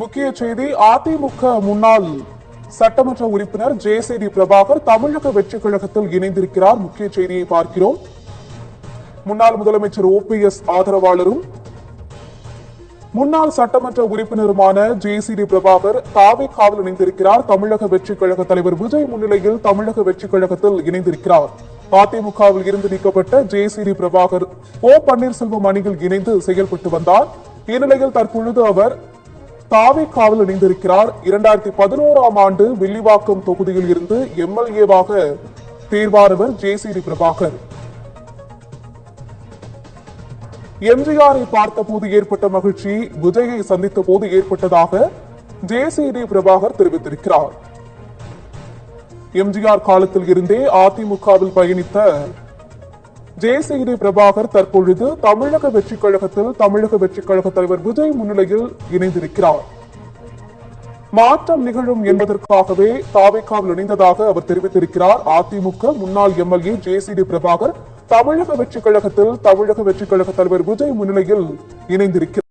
முக்கிய செய்தி அதிமுக முன்னாள் சட்டமன்ற உறுப்பினர் ஜெயசேரி பிரபாகர் தமிழக வெற்றி கழகத்தில் இணைந்திருக்கிறார். முக்கிய செய்தியை பார்க்கிறோம். முன்னாள் முதலமைச்சர் ஓ பி எஸ் ஆதரவாளரும் முன்னாள் சட்டமன்ற உறுப்பினருமான ஜேசிடி பிரபாகர் தாவே காவல் இணைந்திருக்கிறார். தமிழக வெற்றி கழக தலைவர் விஜய் முன்னிலையில் தமிழக வெற்றி கழகத்தில் இணைந்திருக்கிறார். அதிமுகவில் இருந்து நீக்கப்பட்ட ஜேசிடி பிரபாகர் ஓ பன்னீர்செல்வம் அணியில் இணைந்து செயல்பட்டு வந்தார். இந்நிலையில் தற்பொழுது அவர் தாவே காவல் இணைந்திருக்கிறார். இரண்டாயிரத்தி பதினோராம் ஆண்டு வில்லிவாக்கம் தொகுதியில் இருந்து எம்எல்ஏவாக தேர்வானவர் ஜேசிடி பிரபாகர். எம்ஜிஆரை பார்த்தபோது ஏற்பட்ட மகிழ்ச்சி விஜயை சந்தித்த போது ஏற்பட்டதாக ஜேசிடி பிரபாகர் தெரிவித்திருக்கிறார். எம்ஜிஆர் காலத்தில் இருந்தே அதிமுகவில் பயணித்த ஜேசிடி பிரபாகர் தற்பொழுது தமிழக வெற்றிக் கழகத்தில் தமிழக வெற்றிக் கழக தலைவர் விஜய் முன்னிலையில் இணைந்திருக்கிறார். மாற்றம் நிகழும் என்பதற்காகவே தாவேக்காவில் இணைந்ததாக அவர் தெரிவித்திருக்கிறார். அதிமுக முன்னாள் எம்எல்ஏ ஜேசிடி பிரபாகர் தமிழக வெற்றிக் கழகத்தில் தமிழக வெற்றிக் கழக தலைவர் விஜய் முன்னிலையில் இணைந்திருக்கிறார்.